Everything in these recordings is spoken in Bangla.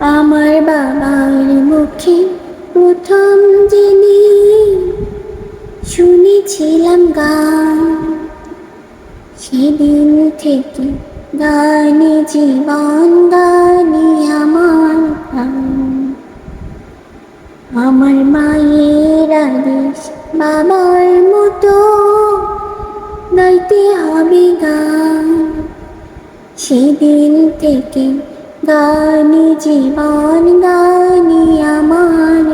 আমার বাবার মুখে প্রথম যেদিন শুনেছিলাম গান, সেদিন থেকে গানে জীবন, গানে আমার। আমার মায়ের আদেশ বাবার মতো গাইতে হবে গান, সেদিন থেকে গানে জীবন গানে আমার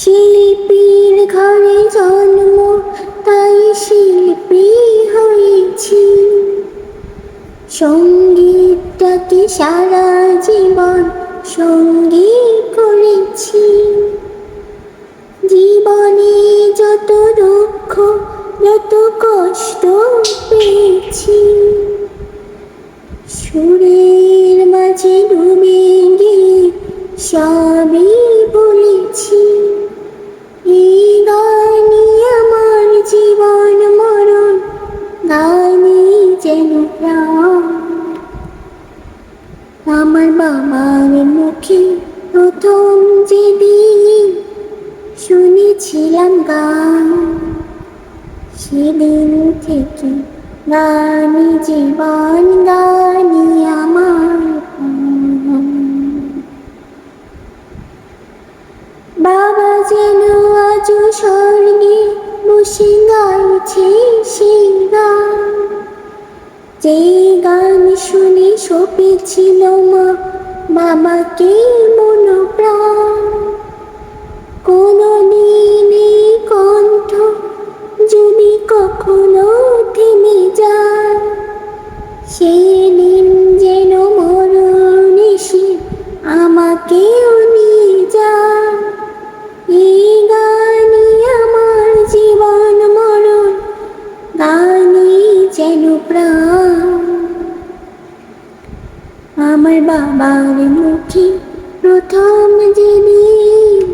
শিল্পীর ঘরে জন্ম, তাই শিল্পী হয়েছি। সঙ্গীতটাকে সারা জীবন সঙ্গী করেছি। জীবনে যত দুঃখ, যত কষ্ট পেয়েছি সুরের মাঝে ডুবে গিয়ে সবই বলেছি এই গানই আমার জীবন মরণ, গানই যেন প্রাণ। আমার বাবার মুখে প্রথম যেদিন শুনেছিলাম গান, সেদিন থেকে গানি জীবন গানি আমার বাবা যেন আজ স্বর্গে বসে গাইছে সেই গান। যে গান শুনে সপেছিল মা, বাবাকে মন আমার বাবার মুখে প্রথম যেদিন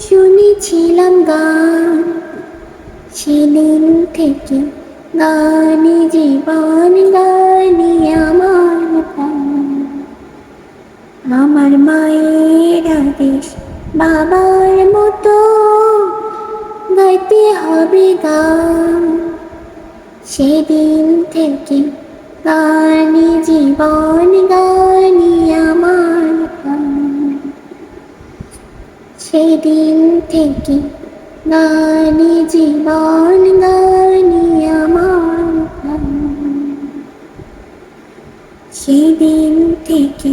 শুনেছিলাম গান, সেদিন থেকে গানে, জীবন গানে আমার আমার মায়ের আদেশ বাবার মতো গাইতে হবে গান, সেদিন থেকে গানে জীবন গানে আমার সেদিন থেকে গানে জীবন গানে আমার সেদিন থেকে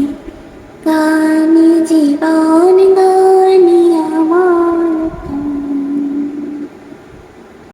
গানে জীবন